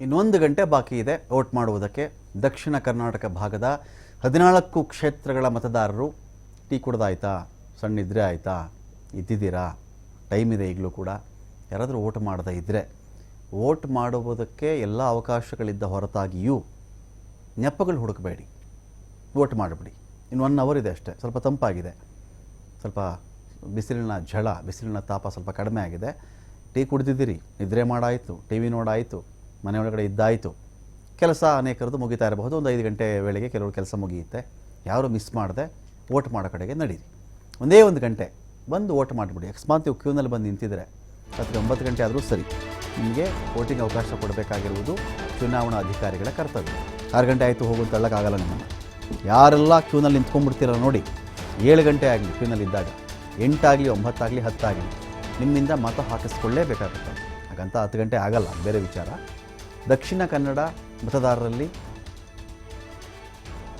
ಇನ್ನೊಂದು ಗಂಟೆ ಬಾಕಿ ಇದೆ ವೋಟ್ ಮಾಡುವುದಕ್ಕೆ. ದಕ್ಷಿಣ ಕರ್ನಾಟಕ ಭಾಗದ ಹದಿನಾಲ್ಕು ಕ್ಷೇತ್ರಗಳ ಮತದಾರರು ಟೀ ಕುಡ್ದಾಯ್ತಾ ಸಣ್ಣ ಇದ್ರೆ ಆಯಿತಾ? ಇದ್ದಿದ್ದೀರಾ? ಟೈಮ್ ಇದೆ ಈಗಲೂ ಕೂಡ. ಯಾರಾದರೂ ವೋಟ್ ಮಾಡದೇ ಇದ್ದರೆ ವೋಟ್ ಮಾಡುವುದಕ್ಕೆ ಎಲ್ಲ ಅವಕಾಶಗಳಿದ್ದ ಹೊರತಾಗಿಯೂ ನೆಪಗಳು ಹುಡುಕಬೇಡಿ. ವೋಟ್ ಮಾಡಿಬಿಡಿ. ಇನ್ನು ಒನ್ ಅವರ್ ಇದೆ ಅಷ್ಟೇ. ಸ್ವಲ್ಪ ತಂಪಾಗಿದೆ. ಸ್ವಲ್ಪ ಬಿಸಿಲಿನ ಝಳ, ಬಿಸಿಲಿನ ತಾಪ ಸ್ವಲ್ಪ ಕಡಿಮೆ ಆಗಿದೆ. ಟೀ ಕುಡಿದಿದ್ದೀರಿ. ನಿದ್ರೆ ಮಾಡಾಯಿತು. ಟಿ ವಿ ನೋಡಾಯಿತು. ಮನೆ ಒಳಗಡೆ ಇದ್ದಾಯಿತು. ಕೆಲಸ ಅನೇಕರದ್ದು ಮುಗಿತಾ ಇರಬಹುದು. ಒಂದು ಐದು ಗಂಟೆ ವೇಳೆಗೆ ಕೆಲವರು ಕೆಲಸ ಮುಗಿಯುತ್ತೆ. ಯಾರು ಮಿಸ್ ಮಾಡದೆ ಓಟ್ ಮಾಡೋ ಕಡೆಗೆ ನಡೀರಿ. ಒಂದೇ ಒಂದು ಗಂಟೆ ಬಂದು ಓಟ್ ಮಾಡಿಬಿಡಿ. ಅಕಸ್ಮಾತ್ ನೀವು ಕ್ಯೂನಲ್ಲಿ ಬಂದು ನಿಂತಿದ್ರೆ ರಾತ್ರಿ ಒಂಬತ್ತು ಗಂಟೆ ಆದರೂ ಸರಿ. ನಿಮಗೆ ವೋಟಿಂಗ್ ಅವಕಾಶ ಕೊಡಬೇಕಾಗಿರುವುದು ಚುನಾವಣಾ ಅಧಿಕಾರಿಗಳ ಕರ್ತವ್ಯ. ಆರು ಗಂಟೆ ಆಯಿತು, ಹೋಗು ಹೇಳೋಕ್ಕಾಗಲ್ಲ ನಿಮ್ಮನ್ನು. ಯಾರೆಲ್ಲ ಕ್ಯೂನಲ್ಲಿ ನಿಂತ್ಕೊಂಡ್ಬಿಡ್ತೀರಲ್ಲ ನೋಡಿ, ಏಳು ಗಂಟೆ ಆಗಲಿ ಕ್ಯೂನಲ್ಲಿ ಇದ್ದಾಗ, ಎಂಟಾಗಲಿ ಒಂಬತ್ತಾಗಲಿ ಹತ್ತಾಗಲಿ ನಿಮ್ಮಿಂದ ಮತ ಹಾಕಿಸ್ಕೊಳ್ಳೇಬೇಕಾಗುತ್ತೆ. ಹಾಗಂತ ಹತ್ತು ಗಂಟೆ ಆಗಲ್ಲ, ಬೇರೆ ವಿಚಾರ. ದಕ್ಷಿಣ ಕನ್ನಡ ಮತದಾರರಲ್ಲಿ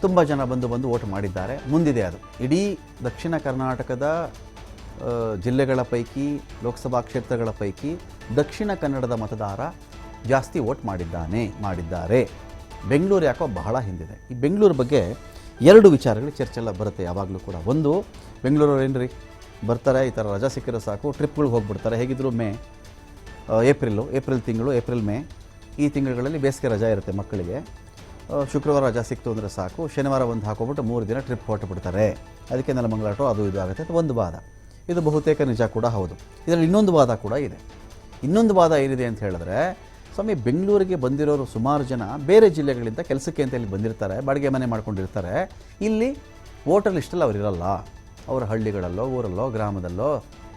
ತುಂಬ ಜನ ಬಂದು ಬಂದು ವೋಟ್ ಮಾಡಿದ್ದಾರೆ. ಮುಂದಿದೆ ಅದು. ಇಡೀ ದಕ್ಷಿಣ ಕರ್ನಾಟಕದ ಜಿಲ್ಲೆಗಳ ಪೈಕಿ, ಲೋಕಸಭಾ ಕ್ಷೇತ್ರಗಳ ಪೈಕಿ ದಕ್ಷಿಣ ಕನ್ನಡದ ಮತದಾರ ಜಾಸ್ತಿ ವೋಟ್ ಮಾಡಿದ್ದಾನೆ, ಮಾಡಿದ್ದಾರೆ. ಬೆಂಗಳೂರು ಯಾಕೋ ಬಹಳ ಹಿಂದಿದೆ. ಈ ಬೆಂಗಳೂರು ಬಗ್ಗೆ ಎರಡು ವಿಚಾರಗಳು ಚರ್ಚೆಲ್ಲ ಬರುತ್ತೆ, ಯಾವಾಗಲೂ ಕೂಡ. ಒಂದು, ಬೆಂಗಳೂರವ್ರು ಏನು ರೀ ಬರ್ತಾರೆ, ಈ ಥರ ರಜಾ ಸಿಕ್ಕಿರೋ ಸಾಕು ಟ್ರಿಪ್ಗಳಿಗೆ ಹೋಗ್ಬಿಡ್ತಾರೆ. ಹೇಗಿದ್ರು ಮೇ ಏಪ್ರಿಲ್ಲು ಏಪ್ರಿಲು, ಏಪ್ರಿಲ್ ತಿಂಗಳು, ಏಪ್ರಿಲ್ ಮೇ ಈ ತಿಂಗಳುಗಳಲ್ಲಿ ಬೇಸಿಗೆ ರಜಾ ಇರುತ್ತೆ ಮಕ್ಕಳಿಗೆ. ಶುಕ್ರವಾರ ರಜಾ ಸಿಕ್ತು ಅಂದರೆ ಸಾಕು. ಶನಿವಾರ ಒಂದು ಹಾಕೋಬಿಟ್ಟು ಮೂರು ದಿನ ಟ್ರಿಪ್ ಹೊರಟು ಬಿಡ್ತಾರೆ ಅದಕ್ಕೆ ನೆಲಮಂಗಲಾಟೋ ಅದು ಇದು ಆಗುತ್ತೆ. ಅಂತ ಒಂದು ವಾದ. ಇದು ಬಹುತೇಕ ನಿಜ ಕೂಡ ಹೌದು. ಇದರಲ್ಲಿ ಇನ್ನೊಂದು ವಾದ ಕೂಡ ಇದೆ. ಇನ್ನೊಂದು ವಾದ ಏನಿದೆ ಅಂತ ಹೇಳಿದ್ರೆ, ಸ್ವಾಮಿ ಬೆಂಗಳೂರಿಗೆ ಬಂದಿರೋರು ಸುಮಾರು ಜನ ಬೇರೆ ಜಿಲ್ಲೆಗಳಿಂದ ಕೆಲಸಕ್ಕೆ ಅಂತ ಇಲ್ಲಿ ಬಂದಿರ್ತಾರೆ, ಬಾಡಿಗೆ ಮನೆ ಮಾಡ್ಕೊಂಡಿರ್ತಾರೆ. ಇಲ್ಲಿ ವೋಟರ್ ಲಿಸ್ಟಲ್ಲಿ ಅವರಿರಲ್ಲ ಅವರ ಹಳ್ಳಿಗಳಲ್ಲೋ, ಊರಲ್ಲೋ, ಗ್ರಾಮದಲ್ಲೋ,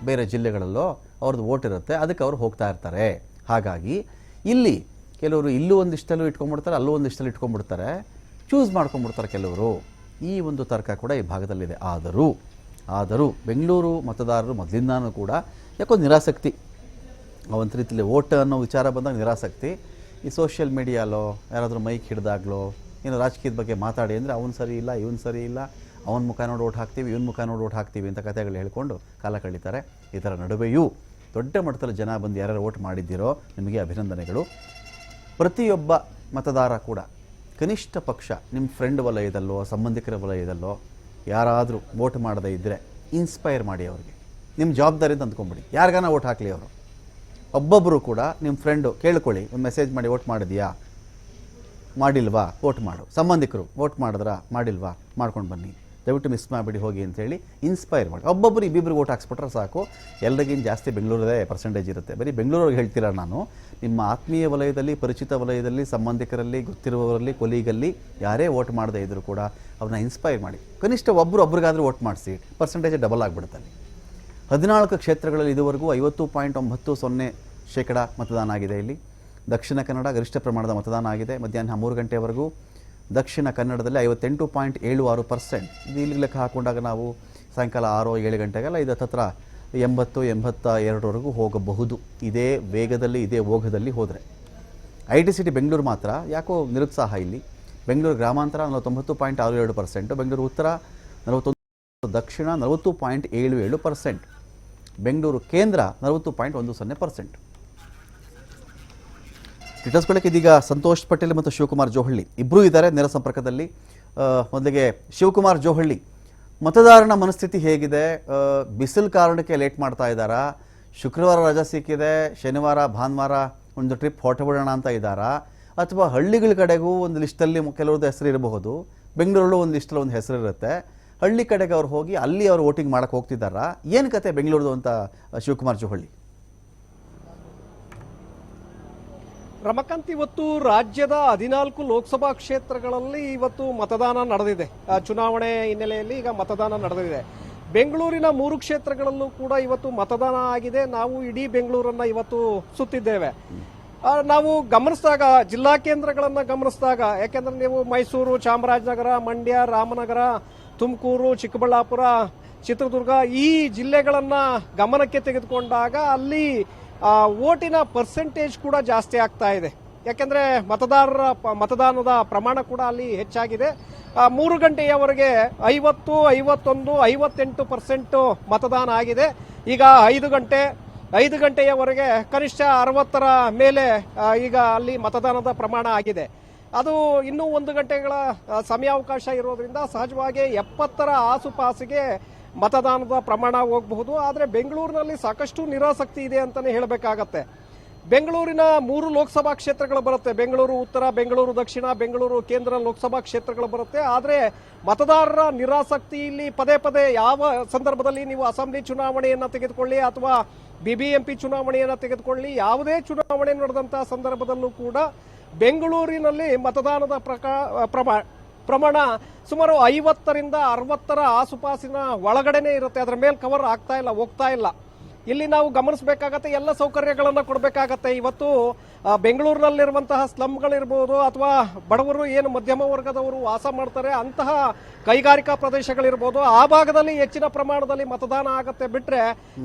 ಬೇರೆ ಜಿಲ್ಲೆಗಳಲ್ಲೋ ಅವ್ರದ್ದು ವೋಟ್ ಇರುತ್ತೆ. ಅದಕ್ಕೆ ಅವ್ರು ಹೋಗ್ತಾ ಇರ್ತಾರೆ. ಹಾಗಾಗಿ ಇಲ್ಲಿ ಕೆಲವರು ಇಲ್ಲೂ ಒಂದಿಷ್ಟಲ್ಲೂ ಇಟ್ಕೊಂಡ್ಬಿಡ್ತಾರೆ, ಅಲ್ಲೂ ಒಂದಿಷ್ಟಲ್ಲಿ ಇಟ್ಕೊಂಡ್ಬಿಡ್ತಾರೆ. ಚೂಸ್ ಮಾಡ್ಕೊಂಡ್ಬಿಡ್ತಾರೆ ಕೆಲವರು. ಈ ಒಂದು ತರ್ಕ ಕೂಡ ಈ ಭಾಗದಲ್ಲಿದೆ. ಆದರೂ ಆದರೂ ಬೆಂಗಳೂರು ಮತದಾರರು ಮೊದಲಿಂದಾನೂ ಕೂಡ ಯಾಕೋ ನಿರಾಸಕ್ತಿ. ಒಂದು ರೀತಿಯಲ್ಲಿ ಓಟ್ ಅನ್ನೋ ವಿಚಾರ ಬಂದಾಗ ನಿರಾಸಕ್ತಿ. ಈ ಸೋಷಿಯಲ್ ಮೀಡಿಯಾಲೋ ಯಾರಾದರೂ ಮೈಕ್ ಹಿಡ್ದಾಗ್ಲೋ, ಏನೋ ರಾಜಕೀಯದ ಬಗ್ಗೆ ಮಾತಾಡಿ ಅಂದರೆ ಅವ್ನು ಸರಿ ಇಲ್ಲ, ಇವನು ಸರಿ ಇಲ್ಲ, ಅವನ ಮುಖ ನೋಡಿ ಓಟ್ ಹಾಕ್ತೀವಿ, ಇವನ ಮುಖ ನೋಡಿ ಓಟ್ ಹಾಕ್ತೀವಿ ಅಂತ ಕಥೆಗಳು ಹೇಳ್ಕೊಂಡು ಕಾಲ ಕಳೀತಾರೆ. ಇದರ ನಡುವೆಯೂ ದೊಡ್ಡ ಮಟ್ಟದಲ್ಲಿ ಜನ ಬಂದು ಯಾರ್ಯಾರು ಓಟ್ ಮಾಡಿದ್ದೀರೋ, ನಿಮಗೆ ಅಭಿನಂದನೆಗಳು. ಪ್ರತಿಯೊಬ್ಬ ಮತದಾರ ಕೂಡ, ಕನಿಷ್ಠ ಪಕ್ಷ ನಿಮ್ಮ ಫ್ರೆಂಡ್ ವಲಯದಲ್ಲೋ, ಸಂಬಂಧಿಕರ ವಲಯದಲ್ಲೋ, ಯಾರಾದರೂ ವೋಟ್ ಮಾಡದೇ ಇದ್ದರೆ ಇನ್ಸ್ಪೈರ್ ಮಾಡಿ ಅವ್ರಿಗೆ. ನಿಮ್ಮ ಜವಾಬ್ದಾರಿ ಅಂತ ಅಂದ್ಕೊಂಬಿಡಿ. ಯಾರಿಗಾನ ವೋಟ್ ಹಾಕಲಿ ಅವರು. ಒಬ್ಬೊಬ್ಬರು ಕೂಡ ನಿಮ್ಮ ಫ್ರೆಂಡು ಕೇಳ್ಕೊಳ್ಳಿ ಮೆಸೇಜ್ ಮಾಡಿ ವೋಟ್ ಮಾಡಿದೆಯಾ? ಮಾಡಿಲ್ವಾ? ವೋಟ್ ಮಾಡು. ಸಂಬಂಧಿಕರು ವೋಟ್ ಮಾಡಿದ್ರಾ? ಮಾಡಿಲ್ವಾ? ಮಾಡ್ಕೊಂಡು ಬನ್ನಿ. ದಯವಿಟ್ಟು ಮಿಸ್ ಮಾಡಿಬಿಡಿ, ಹೋಗಿ ಅಂತೇಳಿ ಇನ್ಸ್ಪೈರ್ ಮಾಡಿ. ಒಬ್ಬೊಬ್ಬರು ಇಬ್ಬಿಬ್ರು ಓಟ್ ಹಾಕ್ಸ್ಬಿಟ್ರೆ ಸಾಕು. ಎಲ್ಲರಿಗಿಂತ ಜಾಸ್ತಿ ಬೆಂಗಳೂರದೇ ಪರ್ಸೆಂಟೇಜ್ ಇರುತ್ತೆ. ಬರೀ ಬೆಂಗಳೂರಿಗೆ ಹೇಳ್ತೀರ ನಾನು? ನಿಮ್ಮ ಆತ್ಮೀಯ ವಲಯದಲ್ಲಿ, ಪರಿಚಿತ ವಲಯದಲ್ಲಿ, ಸಂಬಂಧಿಕರಲ್ಲಿ, ಗೊತ್ತಿರುವವರಲ್ಲಿ, ಕೊಲೀಗಲ್ಲಿ ಯಾರೇ ಓಟ್ ಮಾಡದೇ ಇದ್ದರೂ ಕೂಡ ಅವ್ರನ್ನ ಇನ್ಸ್ಪೈರ್ ಮಾಡಿ. ಕನಿಷ್ಠ ಒಬ್ಬರು ಒಬ್ರಿಗಾದರೂ ಓಟ್ ಮಾಡಿಸಿ ಪರ್ಸೆಂಟೇಜ್ ಡಬಲ್ ಆಗಿಬಿಡುತ್ತೆ ಅಲ್ಲಿ. ಹದಿನಾಲ್ಕು ಕ್ಷೇತ್ರಗಳಲ್ಲಿ ಇದುವರೆಗೂ ಐವತ್ತು ಪಾಯಿಂಟ್ ಒಂಬತ್ತು ಸೊನ್ನೆ ಶೇಕಡ ಮತದಾನ ಆಗಿದೆ ಇಲ್ಲಿ. ದಕ್ಷಿಣ ಕನ್ನಡ ಗರಿಷ್ಠ ಪ್ರಮಾಣದ ಮತದಾನ ಆಗಿದೆ. ಮಧ್ಯಾಹ್ನ ಮೂರು ಗಂಟೆವರೆಗೂ ದಕ್ಷಿಣ ಕನ್ನಡದಲ್ಲಿ ಐವತ್ತೆಂಟು ಪಾಯಿಂಟ್ ಏಳು ಆರು ಪರ್ಸೆಂಟ್. ಇಲ್ಲಿ ಲೆಕ್ಕ ಹಾಕೊಂಡಾಗ ನಾವು ಸಾಯಂಕಾಲ ಆರು, ಏಳು ಗಂಟೆಗೆಲ್ಲ ಇದು. ಹತ್ರ ಎಂಬತ್ತು ಎಂಬತ್ತ ಎರಡರವರೆಗೂ ಹೋಗಬಹುದು. ಇದೇ ವೇಗದಲ್ಲಿ, ಇದೇ ಓಘದಲ್ಲಿ ಹೋದರೆ. ಐ ಟಿ ಸಿಟಿ ಬೆಂಗಳೂರು ಮಾತ್ರ ಯಾಕೋ ನಿರುತ್ಸಾಹ ಇಲ್ಲಿ. ಬೆಂಗಳೂರು ಗ್ರಾಮಾಂತರ ನಲವತ್ತೊಂಬತ್ತು ಪಾಯಿಂಟ್ ಆರು ಎರಡು ಪರ್ಸೆಂಟು. ಬೆಂಗಳೂರು ಉತ್ತರ ನಲವತ್ತೊಂದು, ದಕ್ಷಿಣ ನಲವತ್ತು ಪಾಯಿಂಟ್ ಏಳು ಏಳು ಪರ್ಸೆಂಟ್. ಬೆಂಗಳೂರು ಕೇಂದ್ರ ನಲವತ್ತು ಪಾಯಿಂಟ್ ಒಂದು ಸೊನ್ನೆ ಪರ್ಸೆಂಟ್. ಇಟ್ಟಿಸ್ಕೊಳ್ಳೋಕೆ ಇದೀಗ ಸಂತೋಷ್ ಪಟೇಲ್ ಮತ್ತು ಶಿವಕುಮಾರ್ ಜೋಹಳ್ಳಿ ಇಬ್ಬರೂ ಇದ್ದಾರೆ ನೇರ ಸಂಪರ್ಕದಲ್ಲಿ. ಮೊದಲಿಗೆ ಶಿವಕುಮಾರ್ ಜೋಹಳ್ಳಿ, ಮತದಾರನ ಮನಸ್ಥಿತಿ ಹೇಗಿದೆ? ಬಿಸಿಲು ಕಾರಣಕ್ಕೆ ಲೇಟ್ ಮಾಡ್ತಾ ಇದ್ದಾರಾ? ಶುಕ್ರವಾರ ರಜಾ ಸಿಕ್ಕಿದೆ, ಶನಿವಾರ, ಭಾನುವಾರ ಒಂದು ಟ್ರಿಪ್ ಹೊರಟುಬಿಡೋಣ ಅಂತ ಇದ್ದಾರಾ? ಅಥವಾ ಹಳ್ಳಿಗಳ ಕಡೆಗೂ ಒಂದು ಲಿಸ್ಟಲ್ಲಿ ಕೆಲವ್ರದ್ದು ಹೆಸರು ಇರಬಹುದು, ಬೆಂಗಳೂರಲ್ಲೂ ಒಂದು ಲಿಸ್ಟಲ್ಲಿ ಒಂದು ಹೆಸರು ಇರುತ್ತೆ. ಹಳ್ಳಿ ಕಡೆಗೆ ಅವ್ರು ಹೋಗಿ ಅಲ್ಲಿ ಅವ್ರು ವೋಟಿಂಗ್ ಮಾಡೋಕ್ಕೆ ಹೋಗ್ತಿದ್ದಾರಾ? ಏನು ಕತೆ ಬೆಂಗಳೂರದು ಅಂತ ಶಿವಕುಮಾರ್ ಜೋಹಳ್ಳಿ? ರಮಕಾಂತ್, ಇವತ್ತು ರಾಜ್ಯದ ಹದಿನಾಲ್ಕು ಲೋಕಸಭಾ ಕ್ಷೇತ್ರಗಳಲ್ಲಿ ಇವತ್ತು ಮತದಾನ ನಡೆದಿದೆ. ಚುನಾವಣೆ ಹಿನ್ನೆಲೆಯಲ್ಲಿ ಈಗ ಮತದಾನ ನಡೆದಿದೆ. ಬೆಂಗಳೂರಿನ ಮೂರು ಕ್ಷೇತ್ರಗಳಲ್ಲೂ ಕೂಡ ಇವತ್ತು ಮತದಾನ ಆಗಿದೆ. ನಾವು ಇಡೀ ಬೆಂಗಳೂರನ್ನ ಇವತ್ತು ಸುತ್ತಿದ್ದೇವೆ. ನಾವು ಗಮನಿಸಿದಾಗ, ಜಿಲ್ಲಾ ಕೇಂದ್ರಗಳನ್ನು ಗಮನಿಸಿದಾಗ, ಯಾಕೆಂದ್ರೆ ನೀವು ಮೈಸೂರು, ಚಾಮರಾಜನಗರ, ಮಂಡ್ಯ, ರಾಮನಗರ, ತುಮಕೂರು, ಚಿಕ್ಕಬಳ್ಳಾಪುರ, ಚಿತ್ರದುರ್ಗ ಈ ಜಿಲ್ಲೆಗಳನ್ನು ಗಮನಕ್ಕೆ ತೆಗೆದುಕೊಂಡಾಗ ಅಲ್ಲಿ ಓಟಿನ ಪರ್ಸೆಂಟೇಜ್ ಕೂಡ ಜಾಸ್ತಿ ಆಗ್ತಾ ಇದೆ. ಯಾಕೆಂದ್ರೆ ಮತದಾರರ ಮತದಾನದ ಪ್ರಮಾಣ ಕೂಡ ಅಲ್ಲಿ ಹೆಚ್ಚಾಗಿದೆ. ಮೂರು ಗಂಟೆಯವರೆಗೆ ಐವತ್ತು, ಐವತ್ತೊಂದು, ಐವತ್ತೆಂಟು ಪರ್ಸೆಂಟ್ ಮತದಾನ ಆಗಿದೆ. ಈಗ ಐದು ಗಂಟೆ, ಐದು ಗಂಟೆಯವರೆಗೆ ಕನಿಷ್ಠ ಅರವತ್ತರ ಮೇಲೆ ಈಗ ಅಲ್ಲಿ ಮತದಾನದ ಪ್ರಮಾಣ ಆಗಿದೆ. ಅದು ಇನ್ನೂ ಒಂದು ಗಂಟೆಗಳ ಸಮಯಾವಕಾಶ ಇರೋದ್ರಿಂದ ಸಹಜವಾಗಿ ಎಪ್ಪತ್ತರ ಆಸುಪಾಸಿಗೆ ಮತದಾನದ ಪ್ರಮಾಣ ಹೋಗಬಹುದು, ಆದರೆ ಬೆಂಗಳೂರಿನಲ್ಲಿ ಸಾಕಷ್ಟು ನಿರಾಸಕ್ತಿ ಇದೆ ಅಂತಲೇ ಹೇಳಬೇಕಾಗತ್ತೆ. ಬೆಂಗಳೂರಿನ ಮೂರು ಲೋಕಸಭಾ ಕ್ಷೇತ್ರಗಳು ಬರುತ್ತೆ. ಬೆಂಗಳೂರು ಉತ್ತರ, ಬೆಂಗಳೂರು ದಕ್ಷಿಣ, ಬೆಂಗಳೂರು ಕೇಂದ್ರ ಲೋಕಸಭಾ ಕ್ಷೇತ್ರಗಳು ಬರುತ್ತೆ. ಆದರೆ ಮತದಾರರ ನಿರಾಸಕ್ತಿ ಇಲ್ಲಿ ಪದೇ ಪದೇ ಯಾವ ಸಂದರ್ಭದಲ್ಲಿ ನೀವು ಅಸೆಂಬ್ಲಿ ಚುನಾವಣೆಯನ್ನು ತೆಗೆದುಕೊಳ್ಳಿ ಅಥವಾ ಬಿಬಿಎಂಪಿ ಚುನಾವಣೆಯನ್ನು ತೆಗೆದುಕೊಳ್ಳಿ, ಯಾವುದೇ ಚುನಾವಣೆ ನಡೆದಂತಹ ಸಂದರ್ಭದಲ್ಲೂ ಕೂಡ ಬೆಂಗಳೂರಿನಲ್ಲಿ ಮತದಾನದ ಪ್ರಕಾ ಪ್ರಮಾ ಪ್ರಮಾಣ ಸುಮಾರು ಐವತ್ತರಿಂದ ಅರವತ್ತರ ಆಸುಪಾಸಿನ ಒಳಗಡೆನೆ ಇರುತ್ತೆ. ಅದರ ಮೇಲೆ ಕವರ್ ಆಗ್ತಾ ಇಲ್ಲ, ಹೋಗ್ತಾ ಇಲ್ಲ. ಇಲ್ಲಿ ನಾವು ಗಮನಿಸಬೇಕಾಗತ್ತೆ ಎಲ್ಲ ಸೌಕರ್ಯಗಳನ್ನು ಕೊಡಬೇಕಾಗತ್ತೆ. ಇವತ್ತು ಬೆಂಗಳೂರಿನಲ್ಲಿರುವಂತಹ ಸ್ಲಮ್ಗಳಿರ್ಬೋದು ಅಥವಾ ಬಡವರು ಏನು ಮಧ್ಯಮ ವರ್ಗದವರು ವಾಸ ಮಾಡ್ತಾರೆ ಅಂತಹ ಕೈಗಾರಿಕಾ ಪ್ರದೇಶಗಳಿರ್ಬೋದು ಆ ಭಾಗದಲ್ಲಿ ಹೆಚ್ಚಿನ ಪ್ರಮಾಣದಲ್ಲಿ ಮತದಾನ ಆಗತ್ತೆ ಬಿಟ್ರೆ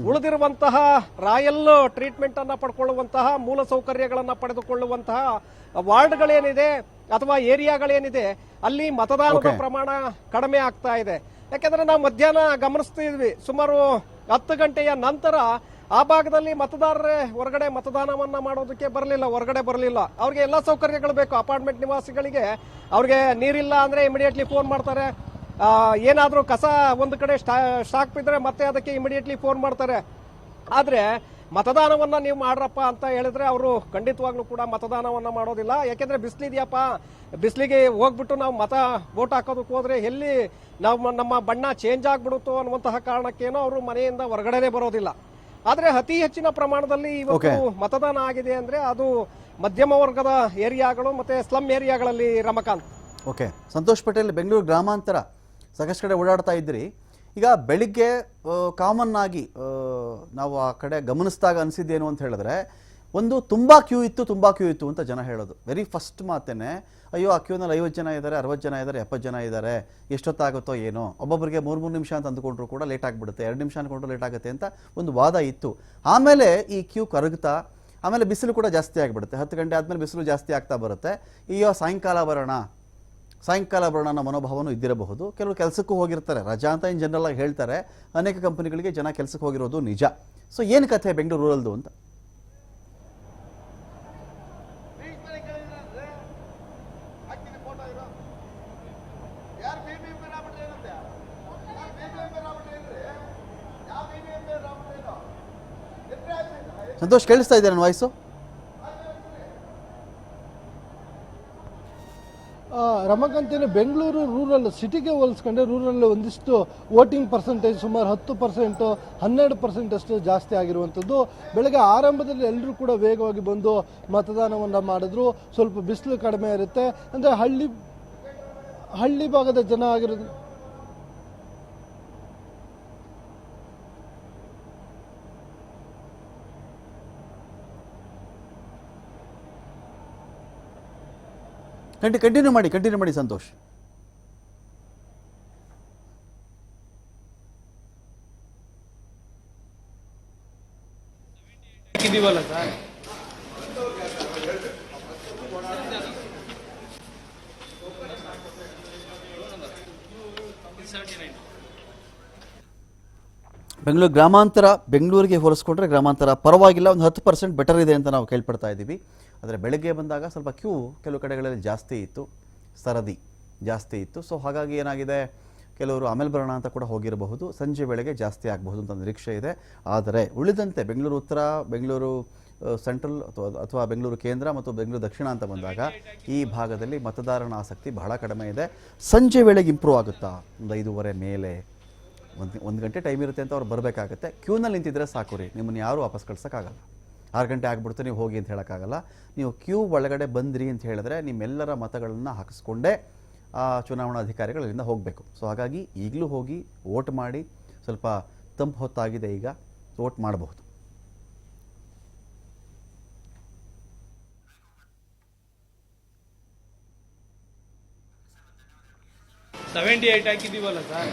ಉಳಿದಿರುವಂತಹ ರಾಯಲ್ ಟ್ರೀಟ್ಮೆಂಟ್ ಅನ್ನ ಪಡ್ಕೊಳ್ಳುವಂತಹ ಮೂಲ ಸೌಕರ್ಯಗಳನ್ನ ಪಡೆದುಕೊಳ್ಳುವಂತಹ ವಾರ್ಡ್ಗಳೇನಿದೆ ಅಥವಾ ಏರಿಯಾಗಳೇನಿದೆ ಅಲ್ಲಿ ಮತದಾನದ ಪ್ರಮಾಣ ಕಡಿಮೆ ಆಗ್ತಾ ಇದೆ. ಯಾಕೆಂದ್ರೆ ನಾವು ಮಧ್ಯಾಹ್ನ ಗಮನಿಸ್ತಿದ್ವಿ ಸುಮಾರು ಹತ್ತು ಗಂಟೆಯ ನಂತರ ಆ ಭಾಗದಲ್ಲಿ ಮತದಾರರೇ ಹೊರಗಡೆ ಮತದಾನವನ್ನ ಮಾಡೋದಕ್ಕೆ ಬರಲಿಲ್ಲ, ಹೊರಗಡೆ ಬರಲಿಲ್ಲ. ಅವ್ರಿಗೆ ಎಲ್ಲ ಸೌಕರ್ಯಗಳು ಬೇಕು. ಅಪಾರ್ಟ್ಮೆಂಟ್ ನಿವಾಸಿಗಳಿಗೆ ಅವ್ರಿಗೆ ನೀರಿಲ್ಲ ಅಂದ್ರೆ ಇಮಿಡಿಯೇಟ್ಲಿ ಫೋನ್ ಮಾಡ್ತಾರೆ. ಏನಾದರೂ ಕಸ ಒಂದು ಕಡೆ ಸ್ಟಾಕ್ ಬಿದ್ದರೆ ಮತ್ತೆ ಅದಕ್ಕೆ ಇಮಿಡಿಯೇಟ್ಲಿ ಫೋನ್ ಮಾಡ್ತಾರೆ. ಆದರೆ ಮತದಾನವನ್ನ ನೀವು ಮಾಡ್ರಪ್ಪ ಅಂತ ಹೇಳಿದ್ರೆ ಅವರು ಖಂಡಿತವಾಗ್ಲೂ ಕೂಡ ಮತದಾನವನ್ನ ಮಾಡೋದಿಲ್ಲ. ಯಾಕೆಂದ್ರೆ ಬಿಸಿಲಿದೆಯಪ್ಪ ಬಿಸಿಲಿಗೆ ಹೋಗ್ಬಿಟ್ಟು ನಾವು ಮತ ವೋಟ್ ಹಾಕೋದಕ್ಕೆ ಹೋದರೆ ಎಲ್ಲಿ ನಾವು ನಮ್ಮ ಬಣ್ಣ ಚೇಂಜ್ ಆಗ್ಬಿಡುತ್ತೋ ಅನ್ನುವಂತಹ ಕಾರಣಕ್ಕೇನೋ ಅವರು ಮನೆಯಿಂದ ಹೊರಗಡೆನೇ ಬರೋದಿಲ್ಲ. ಆದ್ರೆ ಅತಿ ಹೆಚ್ಚಿನ ಪ್ರಮಾಣದಲ್ಲಿ ಇವತ್ತು ಮತದಾನ ಆಗಿದೆ ಅಂದ್ರೆ ಅದು ಮಧ್ಯಮ ವರ್ಗದ ಏರಿಯಾಗಳು ಮತ್ತೆ ಸ್ಲಮ್ ಏರಿಯಾಗಳಲ್ಲಿ ರಮಕಾಂತ್. ಓಕೆ ಸಂತೋಷ್ ಪಟೇಲ್ ಬೆಂಗಳೂರು ಗ್ರಾಮಾಂತರ ಸಾಕಷ್ಟು ಕಡೆ ಓಡಾಡ್ತಾ ಇದ್ರಿ. ಈಗ ಬೆಳಿಗ್ಗೆ ಕಾಮನ್ ಆಗಿ ನಾವು ಆ ಕಡೆ ಗಮನಿಸಿದಾಗ ಅನಿಸಿದ್ದೇನು ಅಂತ ಹೇಳಿದ್ರೆ ಒಂದು ತುಂಬ ಕ್ಯೂ ಇತ್ತು, ತುಂಬ ಕ್ಯೂ ಇತ್ತು ಅಂತ ಜನ ಹೇಳೋದು. ವೆರಿ ಫಸ್ಟ್ ಮಾತೇನೆ, ಅಯ್ಯೋ, ಆ ಕ್ಯೂನಲ್ಲಿ ಐವತ್ತು ಜನ ಇದ್ದಾರೆ, ಅರವತ್ತು ಜನ ಇದ್ದಾರೆ, ಎಪ್ಪತ್ತು ಜನ ಇದ್ದಾರೆ, ಎಷ್ಟೊತ್ತಾಗುತ್ತೋ ಏನೋ. ಒಬ್ಬೊಬ್ಬರಿಗೆ ಮೂರು ಮೂರು ನಿಮಿಷ ಅಂತ ಅಂದ್ಕೊಂಡ್ರು ಕೂಡ ಲೇಟ್ ಆಗಿಬಿಡುತ್ತೆ, ಎರಡು ನಿಮಿಷ ಅಂದ್ಕೊಂಡ್ರು ಲೇಟ್ ಆಗುತ್ತೆ ಅಂತ ಒಂದು ವಾದ ಇತ್ತು. ಆಮೇಲೆ ಈ ಕ್ಯೂ ಕರಗ್ತಾ, ಆಮೇಲೆ ಬಿಸಿಲು ಕೂಡ ಜಾಸ್ತಿ ಆಗಿಬಿಡುತ್ತೆ. ಹತ್ತು ಗಂಟೆ ಆದಮೇಲೆ ಬಿಸಿಲು ಜಾಸ್ತಿ ಆಗ್ತಾ ಬರುತ್ತೆ. ಅಯ್ಯೋ, ಸಾಯಂಕಾಲ ಬರೋಣ. ಸಾಯಂಕಾಲ ಬರೋಣ ಮನೋಭಾವನೂ ಇದ್ದಿರಬಹುದು. ಕೆಲವರು ಕೆಲಸಕ್ಕೂ ಹೋಗಿರ್ತಾರೆ. ರಜಾ ಅಂತ ಇನ್ ಜನರಲ್ ಆಗಿ ಹೇಳ್ತಾರೆ. ಅನೇಕ ಕಂಪನಿಗಳಿಗೆ ಜನ ಕೆಲಸಕ್ಕೆ ಹೋಗಿರೋದು ನಿಜ. ಸೊ ಏನು ಕಥೆ ಬೆಂಗಳೂರು ರೂರಲ್ದು ಅಂತ? ಸಂತೋಷ್ ಕೇಳಿಸ್ತಾ ಇದ್ದಾರೆ ನನ್ನ ವಾಯ್ಸು ರಮಾಕಾಂತೇನೆ, ಬೆಂಗಳೂರು ರೂರಲ್ ಸಿಟಿಗೆ ಹೋಲಿಸ್ಕೊಂಡ್ರೆ ರೂರಲ್ ಒಂದಿಷ್ಟು ವೋಟಿಂಗ್ ಪರ್ಸೆಂಟೇಜ್ ಸುಮಾರು ಹತ್ತು ಪರ್ಸೆಂಟು ಹನ್ನೆರಡು ಪರ್ಸೆಂಟ್ ಅಷ್ಟು ಜಾಸ್ತಿ ಆಗಿರುವಂಥದ್ದು. ಬೆಳಗ್ಗೆ ಆರಂಭದಲ್ಲಿ ಎಲ್ಲರೂ ಕೂಡ ವೇಗವಾಗಿ ಬಂದು ಮತದಾನವನ್ನು ಮಾಡಿದ್ರು. ಸ್ವಲ್ಪ ಬಿಸಿಲು ಕಡಿಮೆ ಇರುತ್ತೆ. ಅಂದರೆ ಹಳ್ಳಿ ಹಳ್ಳಿ ಭಾಗದ ಜನ ಆಗಿರೋದು ಕಂಟಿ ಕಂಟಿನ್ಯೂ ಮಾಡಿ ಕಂಟಿನ್ಯೂ ಮಾಡಿ ಸಂತೋಷ್. ಬೆಂಗಳೂರು ಗ್ರಾಮಾಂತರ, ಬೆಂಗಳೂರಿಗೆ ಹೋಲಿಸ್ಕೊಂಡ್ರೆ ಗ್ರಾಮಾಂತರ ಪರವಾಗಿಲ್ಲ, ಒಂದು ಹತ್ತು ಪರ್ಸೆಂಟ್ ಬೆಟರ್ ಇದೆ ಅಂತ ನಾವು ಕೇಳ್ಪಡ್ತಾ ಇದ್ದೀವಿ. ಆದರೆ ಬೆಳಗ್ಗೆ ಬಂದಾಗ ಸ್ವಲ್ಪ ಕ್ಯೂ ಕೆಲವು ಕಡೆಗಳಲ್ಲಿ ಜಾಸ್ತಿ ಇತ್ತು, ಸರದಿ ಜಾಸ್ತಿ ಇತ್ತು. ಸೊ ಹಾಗಾಗಿ ಏನಾಗಿದೆ? ಕೆಲವರು ಆಮೇಲೆ ಬರೋಣ ಅಂತ ಕೂಡ ಹೋಗಿರಬಹುದು. ಸಂಜೆ ವೇಳೆಗೆ ಜಾಸ್ತಿ ಆಗಬಹುದು ಅಂತ ನಿರೀಕ್ಷೆ ಇದೆ. ಆದರೆ ಉಳಿದಂತೆ ಬೆಂಗಳೂರು ಉತ್ತರ, ಬೆಂಗಳೂರು ಸೆಂಟ್ರಲ್ ಅಥವಾ ಅಥವಾ ಬೆಂಗಳೂರು ಕೇಂದ್ರ ಮತ್ತು ಬೆಂಗಳೂರು ದಕ್ಷಿಣ ಅಂತ ಬಂದಾಗ ಈ ಭಾಗದಲ್ಲಿ ಮತದಾರನ ಆಸಕ್ತಿ ಬಹಳ ಕಡಿಮೆ ಇದೆ. ಸಂಜೆ ವೇಳೆಗೆ ಇಂಪ್ರೂವ್ ಆಗುತ್ತಾ? ಒಂದು ಐದೂವರೆ ಮೇಲೆ ಒಂದು ಒಂದು ಗಂಟೆ ಟೈಮ್ ಇರುತ್ತೆ ಅಂತ ಅವ್ರು ಬರಬೇಕಾಗುತ್ತೆ. ಕ್ಯೂನಲ್ಲಿ ನಿಂತಿದ್ರೆ ಸಾಕು ರೀ. ನಿಮ್ಮನ್ನು ಯಾರೂ ವಾಪಸ್ ಕಳ್ಸೋಕ್ಕಾಗಲ್ಲ. ಆರು ಗಂಟೆ ಆಗಿಬಿಡ್ತು ನೀವು ಹೋಗಿ ಅಂತ ಹೇಳೋಕ್ಕಾಗಲ್ಲ. ನೀವು ಕ್ಯೂ ಒಳಗಡೆ ಬಂದ್ರಿ ಅಂತ ಹೇಳಿದ್ರೆ ನಿಮ್ಮೆಲ್ಲರ ಮತಗಳನ್ನು ಹಾಕಿಸ್ಕೊಂಡೇ, ಆ ಚುನಾವಣಾಧಿಕಾರಿಗಳು ಅಲ್ಲಿಂದ ಹೋಗಬೇಕು. ಸೊ ಹಾಗಾಗಿ ಈಗಲೂ ಹೋಗಿ ವೋಟ್ ಮಾಡಿ, ಸ್ವಲ್ಪ ತಂಪು ಹೊತ್ತಾಗಿದೆ ಈಗ, ವೋಟ್ ಮಾಡಬಹುದು. ಸೆವೆಂಟಿ ಏಟ್ ಹಾಕಿದ್ದೀವಲ್ಲ ಸರ್?